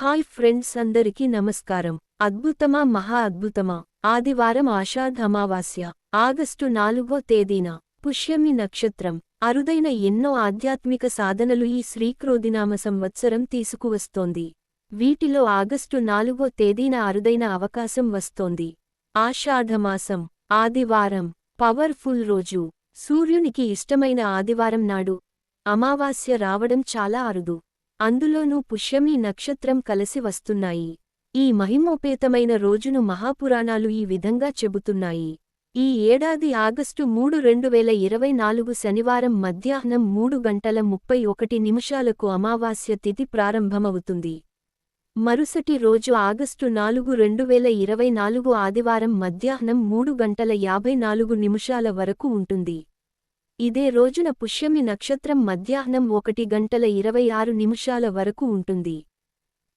Hi friends అందరికీ నమస్కారం. అద్భుతమా మహా అద్భుతమా? ఆదివారం ఆషాఢ అమావాస్య ఆగస్టు నాలుగో తేదీన పుష్యమి నక్షత్రం అరుదైన ఎన్నో ఆధ్యాత్మిక సాధనలు ఈ శ్రీక్రోధినామ సంవత్సరం తీసుకువస్తోంది. వీటిలో ఆగస్టు నాలుగో తేదీన అరుదైన అవకాశం వస్తోంది. ఆషాఢమాసం ఆదివారం పవర్ఫుల్ రోజు. సూర్యునికి ఇష్టమైన ఆదివారం నాడు అమావాస్య రావడం చాలా అరుదు. అందులోనూ పుష్యమి నక్షత్రం కలిసి వస్తున్నాయి. ఈ మహిమోపేతమైన రోజును మహాపురాణాలు ఈ విధంగా చెబుతున్నాయి. ఈ ఏడాది ఆగస్టు మూడు రెండు వేల ఇరవై నాలుగు శనివారం మధ్యాహ్నం మూడు గంటల ముప్పై ఒకటి నిమిషాలకు అమావాస్య తిథి ప్రారంభమవుతుంది. మరుసటి రోజు ఆగస్టు నాలుగు రెండు వేల ఇరవై నాలుగు ఆదివారం మధ్యాహ్నం మూడు గంటల యాభై నాలుగు నిమిషాల వరకు ఉంటుంది. ఇదే రోజున పుష్యమి నక్షత్రం మధ్యాహ్నం ఒకటి గంటల ఇరవై ఆరు నిమిషాల వరకు ఉంటుంది.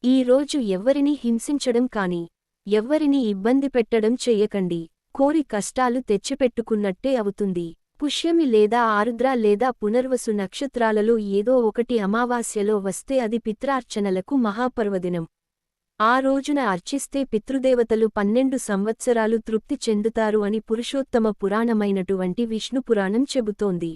ఈ రోజు ఎవ్వరినీ హింసించడం కాని ఎవ్వరినీ ఇబ్బంది పెట్టడం చెయ్యకండి కోరి కష్టాలు తెచ్చిపెట్టుకున్నట్టే అవుతుంది. పుష్యమి లేదా ఆరుద్ర లేదా పునర్వసు నక్షత్రాలలో ఏదో ఒకటి అమావాస్యలో వస్తే అది పిత్రార్చనలకు మహాపర్వదినం. ఆ రోజున అర్చిస్తే పితృదేవతలు పన్నెండు సంవత్సరాలు తృప్తి చెందుతారు అని పురుషోత్తమ పురాణమైనటువంటి విష్ణుపురాణం చెబుతోంది.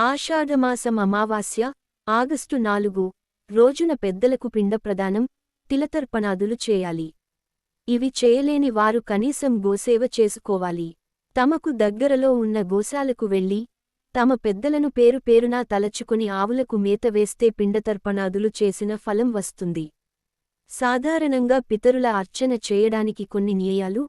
ఆషాఢమాసం అమావాస్య ఆగస్టు నాలుగు రోజున పెద్దలకు పిండ ప్రదానం తిలతర్పణాదులు చేయాలి. ఇవి చేయలేని వారు కనీసం గోసేవ చేసుకోవాలి. తమకు దగ్గరలో ఉన్న గోశాలకు వెళ్ళి తమ పెద్దలను పేరు పేరునా తలచుకుని ఆవులకు మేత వేస్తే పిండతర్పణాదులు చేసిన ఫలం వస్తుంది. సాధారణంగా పితరుల అర్చన చేయడానికి కొన్ని నియయాలు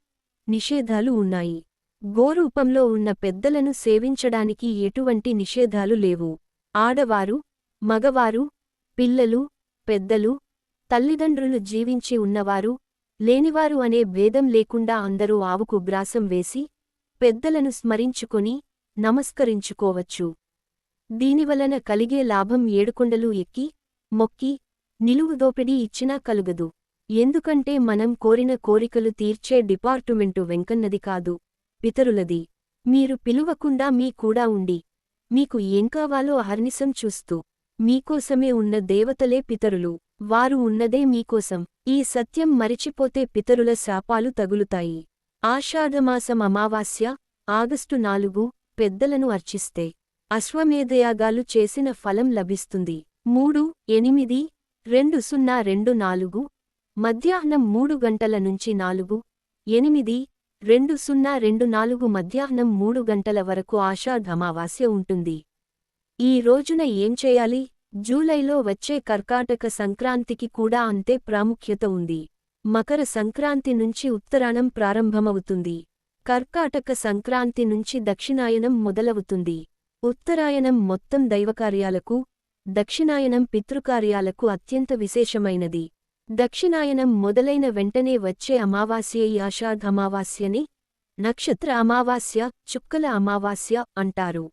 నిషేధాలు ఉన్నాయి. గోరూపంలో ఉన్న పెద్దలను సేవించడానికి ఎటువంటి నిషేధాలు లేవు. ఆడవారు మగవారు పిల్లలు పెద్దలు తల్లిదండ్రులు జీవించి ఉన్నవారు లేనివారు అనే భేదం లేకుండా అందరూ ఆవుకు గ్రాసం వేసి పెద్దలను స్మరించుకొని నమస్కరించుకోవచ్చు. దీనివలన కలిగే లాభం ఏడుకొండలు ఎక్కి మొక్కి నిలువు దోపిడీ ఇచ్చినా కలుగదు. ఎందుకంటే మనం కోరిన కోరికలు తీర్చే డిపార్టుమెంటు వెంకన్నది కాదు పితరులది. మీరు పిలువకుండా మీ కూడా ఉండి మీకు ఏం కావాలో అహర్నిశం చూస్తూ మీకోసమే ఉన్న దేవతలే పితరులు వారు ఉన్నదే మీకోసం. ఈ సత్యం మరిచిపోతే పితరుల శాపాలు తగులుతాయి. ఆషాఢమాసం అమావాస్య ఆగస్టు నాలుగు పెద్దలను అర్చిస్తే అశ్వమేధయాగాలు చేసిన ఫలం లభిస్తుంది. మూడు ఎనిమిది రెండు సున్నా రెండు నాలుగు మధ్యాహ్నం మూడు గంటల నుంచి నాలుగు ఎనిమిది రెండు సున్నా రెండు నాలుగు మధ్యాహ్నం మూడు గంటల వరకు ఆషాఢ అమావాస్య ఉంటుంది. ఈ రోజున ఏం చేయాలి? జూలైలో వచ్చే కర్కాటక సంక్రాంతికి కూడా అంతే ప్రాముఖ్యత ఉంది. మకర సంక్రాంతి నుంచి ఉత్తరాణం ప్రారంభమవుతుంది. కర్కాటక సంక్రాంతి నుంచి దక్షిణాయనం మొదలవుతుంది. ఉత్తరాయణం మొత్తం దైవకార్యాలకు దక్షిణాయనం పితృకార్యాలకు అత్యంత విశేషమైనది. దక్షిణాయనం మొదలైన వెంటనే వచ్చే అమావాస్య ఈ ఆషాఢ అమావాస్యని నక్షత్ర అమావాస్య చుక్కల అమావాస్య అంటారు.